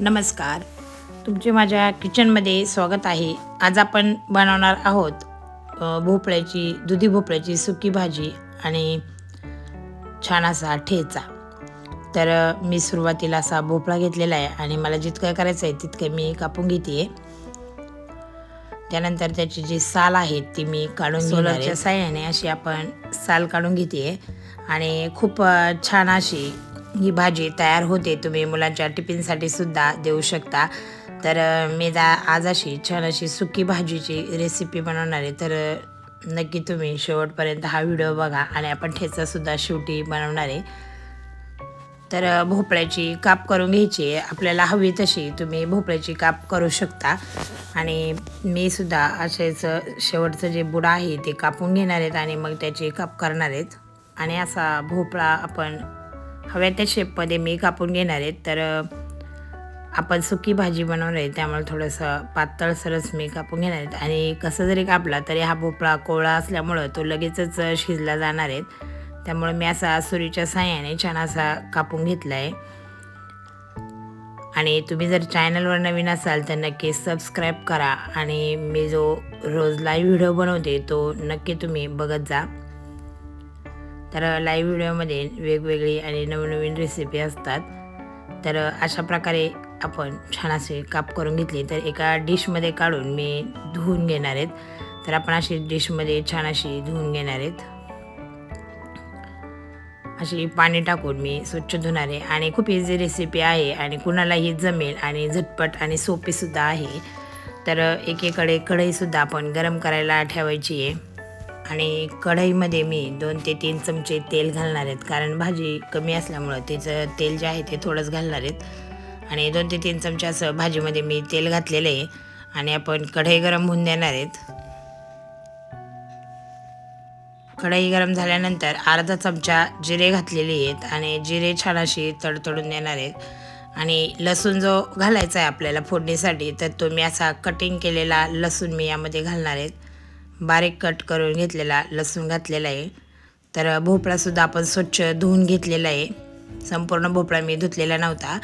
नमस्कार. तुमचे माझ्या किचनमध्ये स्वागत आहे. आज आपण बनवणार आहोत भोपळ्याची दुधी भोपळ्याची सुकी भाजी आणि छान असा ठेचा. तर मी सुरुवातीला असा भोपळा घेतलेला आहे आणि मला जितकं करायचं आहे तितकं मी कापून घेते त्यानंतर त्याची जी साल आहे ती मी काढून सोलरच्या साह्याने अशी आपण साल काढून घेते आणि खूप छान अशी ही भाजी तयार होते. तुम्ही मुलांच्या टिफिनसाठी सुद्धा देऊ शकता. तर मी दा आज अशी छान अशी सुकी भाजीची रेसिपी बनवणार आहे. तर नक्की तुम्ही शेवटपर्यंत हा व्हिडिओ बघा आणि आपण ठेचासुद्धा शेवटी बनवणार आहे. तर भोपळ्याची काप करून घ्यायची आहे. आपल्याला हवी तशी तुम्ही भोपळ्याची काप करू शकता. आणि मी सुद्धा असेच शेवटचं जे बुडा आहे ते कापून घेणार आहेत आणि मग त्याची काप करणार आहेत. आणि असा भोपळा आपण हव्या त्या शेपमध्ये मी कापून घेणार आहेत तर आपण सुकी भाजी बनवणार आहे त्यामुळे थोडंसं पातळसरच मी कापून घेणार आहेत आणि कसं जरी कापला तरी हा भोपळा कोवळा असल्यामुळं तो लगेचच शिजला जाणार आहेत त्यामुळे मी असा सुरीच्या साह्याने छान असा कापून घेतला आहे आणि तुम्ही जर चॅनलवर नवीन असाल तर नक्की सबस्क्राईब करा. आणि मी जो रोज लाईव्ह व्हिडिओ बनवते तो नक्की तुम्ही बघत जा. तर लाईव्ह व्हिडिओमध्ये वेगवेगळी आणि नवनवीन रेसिपी असतात. तर अशा प्रकारे आपण छान असे काप करून घेतली. तर एका डिशमध्ये काढून मी धुवून घेणार आहेत. तर आपण अशी डिशमध्ये छान अशी धुवून घेणार आहेत. अशी पाणी टाकून मी स्वच्छ धुणार आहे. आणि खूप इझी रेसिपी आहे आणि कुणालाही जमेल आणि झटपट आणि सोपीसुद्धा आहे. तर एकीकडे कढईसुद्धा आपण गरम करायला ठेवायची आहे. आणि कढईमध्ये मी दोन ते तीन चमचे तेल घालणार आहेत. कारण भाजी कमी असल्यामुळं तिचं तेल जे आहे ते थोडंच घालणार आहेत. आणि दोन ते तीन चमचे असं भाजीमध्ये मी तेल घातलेलं आहे. आणि आपण कढई गरम होऊन देणार आहेत. कढई गरम झाल्यानंतर अर्धा चमचा जिरे घातलेले आहेत आणि जिरे छान अशी तडतडून देणार आहेत. आणि लसूण जो घालायचा आहे आपल्याला फोडणीसाठी तर तो मी असा कटिंग केलेला लसूण मी यामध्ये घालणार आहेत. बारीक कट करून घेतलेला लसूण घातलेला आहे. तर भोपळासुद्धा आपण स्वच्छ धुवून घेतलेला आहे. संपूर्ण भोपळा मी धुतलेला नव्हता.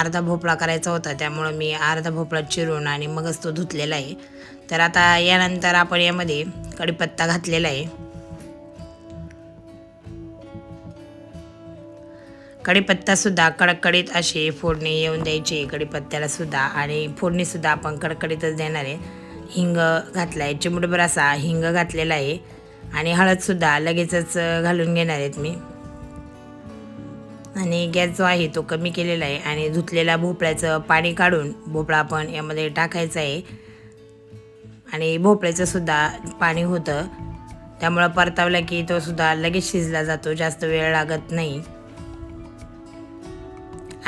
अर्धा भोपळा करायचा होता त्यामुळं मी अर्धा भोपळा चिरून आणि मगच तो धुतलेला आहे. तर आता यानंतर आपण यामध्ये कढीपत्ता घातलेला आहे. कढीपत्तासुद्धा कडकडीत अशी फोडणी येऊन द्यायची कढीपत्त्याला सुद्धा. आणि फोडणीसुद्धा आपण कडकडीतच देणार आहे. हिंग घातला आहे चिमडभर असा हिंग घातलेला आहे. आणि हळदसुद्धा लगेचच घालून घेणार आहेत मी. आणि गॅस जो आहे तो कमी केलेला आहे. आणि धुतलेला भोपळ्याचं पाणी काढून भोपळा आपण यामध्ये टाकायचा आहे. आणि भोपळ्याचं सुद्धा पाणी होतं. त्यामुळं परतावला की तो सुद्धा लगेच शिजला जातो. जास्त वेळ लागत नाही.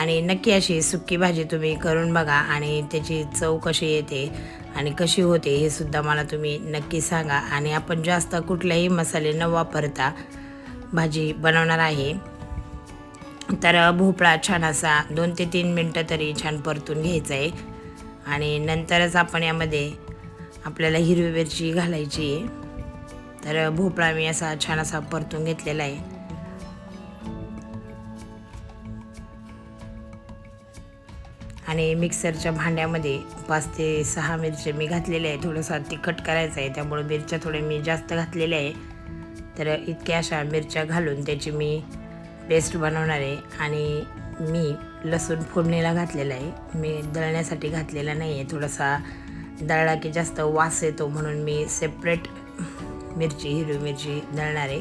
आणि नक्की अशी सुक्की भाजी तुम्ही करून बघा आणि त्याची चव कशी येते आणि कशी होते हे सुद्धा मला तुम्ही नक्की सांगा. आणि आपण जास्त कुठलेही मसाले न वापरता भाजी बनवणार आहे. तर भोपळा छान असा दोन ते तीन मिनटं तरी छान परतून घ्यायचा आहे. आणि नंतरच आपण यामध्ये आपल्याला हिरवी मिरची घालायची आहे. तर भोपळा मी असा छान असा परतून घेतलेला आहे. आणि मिक्सरच्या भांड्यामध्ये पाच ते सहा मिरच्या मी घातलेल्या आहे थोडंसं तिखट करायचं आहे त्यामुळे मिरच्या थोड्या मी जास्त घातलेल्या आहे. तर इतक्या अशा मिरच्या घालून त्याची मी पेस्ट बनवणार आहे. आणि मी लसूण फोडणीला घातलेला आहे. मी दळण्यासाठी घातलेला नाही आहे. थोडासा दळला की जास्त वास येतो म्हणून मी सेपरेट मिरची हिरवी मिरची दळणार आहे.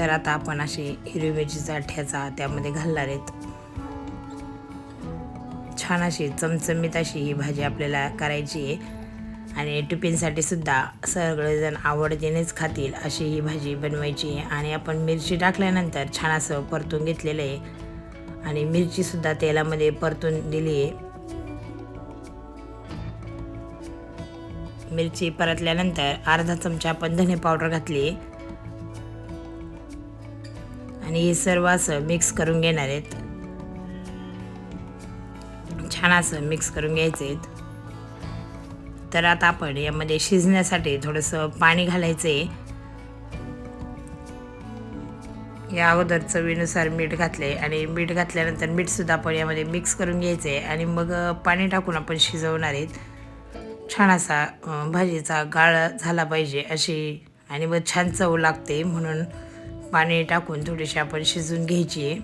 तर आता आपण अशी हिरवी मिरचीचा ठ्याचा त्यामध्ये घालणार आहेत. छान अशी चमचमीत अशी ही भाजी आपल्याला करायची आहे. आणि टिफिनसाठी सुद्धा सगळेजण आवडतीनेच खातील अशी ही भाजी बनवायची आहे. आणि आपण मिरची टाकल्यानंतर छान असं परतून घेतलेलं आहे. आणि मिरचीसुद्धा तेलामध्ये परतून दिली आहे. मिरची परतल्यानंतर अर्धा चमचा आपण धने पावडर घातली आहे. आणि हे सर्व असं मिक्स करून घेणार आहेत. छान असं मिक्स करून घ्यायचे आहेत. तर आता आपण यामध्ये शिजण्यासाठी थोडंसं पाणी घालायचं आहे या अगोदर चवीनुसार मीठ घातले आणि मीठ घातल्यानंतर मीठसुद्धा आपण यामध्ये मिक्स करून घ्यायचं आहे आणि मग पाणी टाकून आपण शिजवणार आहेत. छान असा भाजीचा गाळ झाला पाहिजे अशी आणि मग छान चव लागते म्हणून पाणी टाकून थोडीशी आपण शिजवून घ्यायची आहे.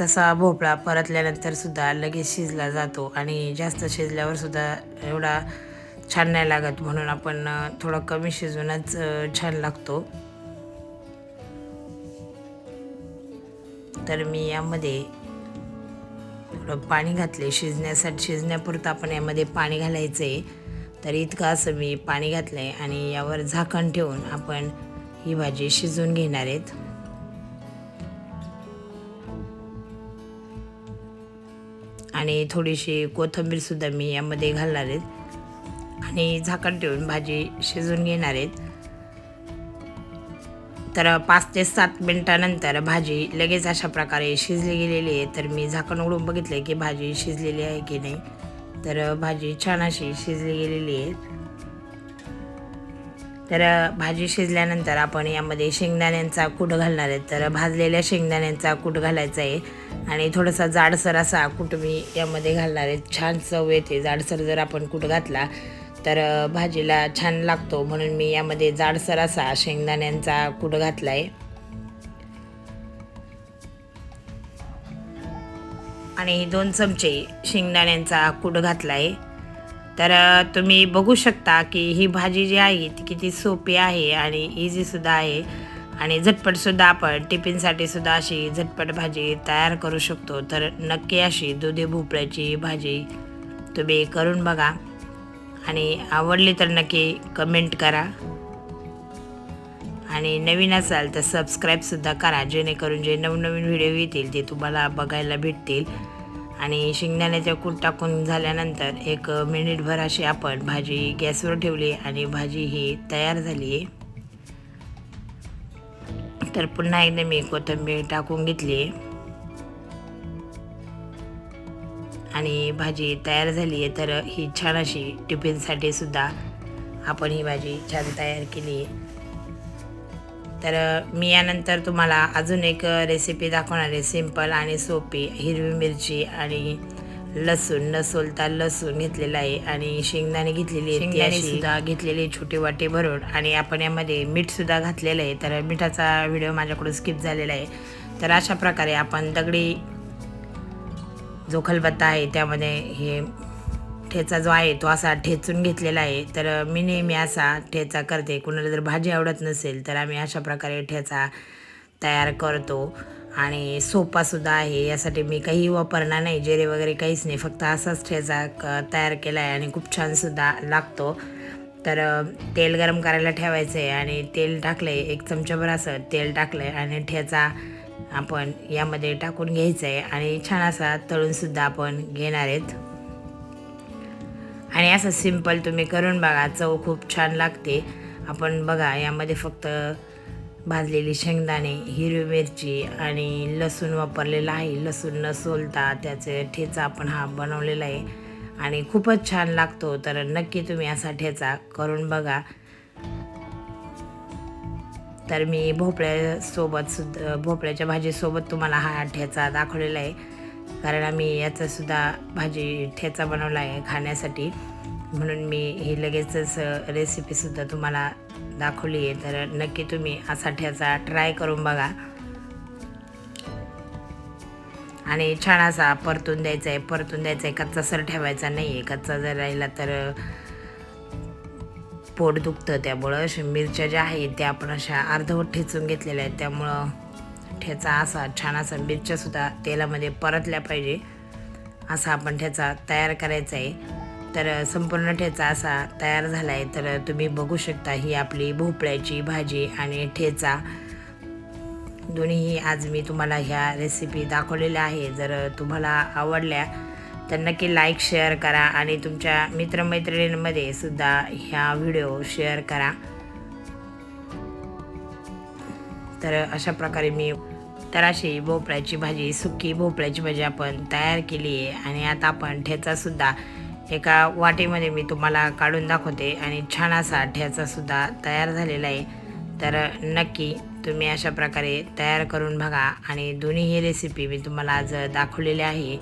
तसा भोपळा परतल्यानंतर सुद्धा लगेच शिजला जातो आणि जास्त शिजल्यावर सुद्धा एवढा छान नाही लागत म्हणून आपण थोडं कमी शिजवूनच छान लागतो. तर मी यामध्ये थोडं पाणी घातले. शिजण्यासाठी शिजण्यापुरतं आपण यामध्ये पाणी घालायचं आहे तर इतकं असं मी पाणी घातलं आहे आणि यावर झाकण ठेवून आपण ही भाजी शिजवून घेणार आहेत. आणि थोडीशी कोथिंबीरसुद्धा मी यामध्ये घालणार आहेत. आणि झाकण ठेवून भाजी शिजवून घेणार आहेत. तर पाच ते सात मिनटानंतर भाजी लगेच अशा प्रकारे शिजली गेलेली आहे. तर मी झाकण उघडून बघितलं की भाजी शिजलेली आहे की नाही. तर भाजी छान अशी शिजली गेलेली आहे. तर भाजी शिजल्यानंतर आपण यामध्ये शेंगदाण्यांचा कूट घालणार आहे. तर भाजलेल्या शेंगदाण्यांचा कूट घालायचा आहे. आणि थोडासा जाडसर असा कूट मी यामध्ये घालणार आहे. छान चव येते. जाडसर जर आपण कूट घातला तर भाजीला छान लागतो. म्हणून मी यामध्ये जाडसर असा शेंगदाण्यांचा कूट घातला आहे आणि दोन चमचे शेंगदाण्यांचा कूट घातला आहे तर तुम्ही बघू शकता की ही भाजी जी आहे ती किती सोपी आहे आणि इझीसुद्धा आहे. आणि झटपटसुद्धा आपण टिफिनसाठी सुद्धा अशी झटपट भाजी तयार करू शकतो. तर नक्की अशी दुधी भोपळ्याची भाजी तुम्ही करून बघा. आणि आवडली तर नक्की कमेंट करा. आणि नवीन असाल तर सबस्क्राईबसुद्धा करा जेणेकरून जे नवनवीन व्हिडिओ येतील ते तुम्हाला बघायला भेटतील. आणि शेंगदाण्याच्या कूट टाकून झाल्यानंतर एक मिनिटभर अशी आपण भाजी गॅसवर ठेवली आणि भाजी ही तयार झाली. आहे तर पुन्हा एकदा मी कोथिंबीर टाकून घेतली. आहे आणि भाजी तयार झाली आहे तर ही छान अशी टिफिनसाठी सुद्धा आपण ही भाजी छान तयार केली. आहे तर मी यानंतर तुम्हाला अजून एक रेसिपी दाखवणार आहे. सिंपल आणि सोपी. हिरवी मिरची आणि लसूण न सोलता लसूण घेतलेला आहे आणि शेंगदाणे घेतलेली आहे सुद्धा घेतलेली छोटी वाटी भरून. आणि आपण यामध्ये मीठ सुद्धा घातलेलं आहे. तर मिठाचा व्हिडिओ माझ्याकडून स्किप झालेला आहे. तर अशा प्रकारे आपण दगडी जो खलबत्ता आहे त्यामध्ये हे ठेचा जो आहे तो असा ठेचून घेतलेला आहे. तर मी नेहमी असा ठेचा करते. कुणाला जर भाजी आवडत नसेल तर आम्ही अशा प्रकारे ठेचा तयार करतो. आणि सोपासुद्धा आहे. यासाठी मी काही वापरणार नाही. जिरे वगैरे काहीच नाही. फक्त असाच ठेचा क तयार केला आहे आणि खूप छानसुद्धा लागतो. तर तेल गरम करायला ठेवायचं आहे आणि तेल टाकलं आहे एक चमचाभर असं तेल टाकलं आहे आणि ठेचा आपण यामध्ये टाकून घ्यायचं आहे आणि छान असा तळूनसुद्धा आपण घेणार आहेत. आणि असं सिंपल तुम्ही करून बघा चव खूप छान लागते. आपण बघा यामध्ये फक्त भाजलेली शेंगदाणे हिरवी मिरची आणि लसूण वापरलेला आहे. लसूण न सोलता त्याचे ठेचा आपण हा बनवलेला आहे. आणि खूपच छान लागतो. तर नक्की तुम्ही असा ठेचा करून बघा. तर मी भोपळ्यासोबत सुद्धा भोपळ्याच्या भाजीसोबत तुम्हाला हा ठेचा दाखवलेला आहे. कारण आम्ही याचासुद्धा भाजी ठेचा बनवला आहे खाण्यासाठी. म्हणून मी ही लगेचच रेसिपीसुद्धा तुम्हाला दाखवली आहे. तर नक्की तुम्ही असा ठेचा ट्राय करून बघा. आणि छान असा परतून द्यायचा आहे. परतून द्यायचा आहे. कच्चा सर ठेवायचा नाही आहे. कच्चा जर राहिला तर पोट दुखतं त्यामुळं. अशा मिरच्या ज्या आहेत त्या आपण अशा अर्धवट ठेचून घेतलेल्या आहेत. त्यामुळं ठेचा असा छान असा मिरच्यासुद्धा तेलामध्ये परतल्या पाहिजे. असा आपण ठेचा तयार करायचा आहे. तर संपूर्ण ठेचा असा तयार झाला आहे तर तुम्ही बघू शकता ही आपली भोपळ्याची भाजी आणि ठेचा. दोन्हीही आज मी तुम्हाला ह्या रेसिपी दाखवलेल्या आहे. जर तुम्हाला आवडल्या तर नक्की लाईक शेअर करा आणि तुमच्या मित्रमैत्रिणींमध्ये सुद्धा ह्या व्हिडिओ शेअर करा. तर अशा प्रकारे मी तराशी भोपळ्याची भाजी सुकी भोपळ्याची भाजी आपण तयार केली आहे. आणि आता आपण ठेचासुद्धा एका वाटीमध्ये मी तुम्हाला काढून दाखवते. आणि छान असा ठेचासुद्धा तयार झालेला आहे. तर नक्की तुम्ही अशा प्रकारे तयार करून बघा. आणि दोन्ही ही रेसिपी मी तुम्हाला आज दाखवलेली आहे.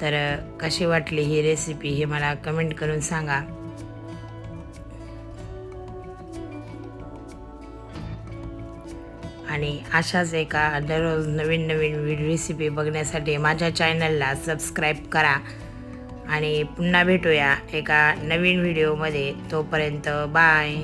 तर कशी वाटली ही रेसिपी हे मला कमेंट करून सांगा. आणि अशाच एका दररोज नवीन नवीन रेसिपी बघण्यासाठी माझ्या चॅनलला सबस्क्राईब करा. आणि पुन्हा भेटूया एका नवीन व्हिडिओमध्ये तोपर्यंत बाय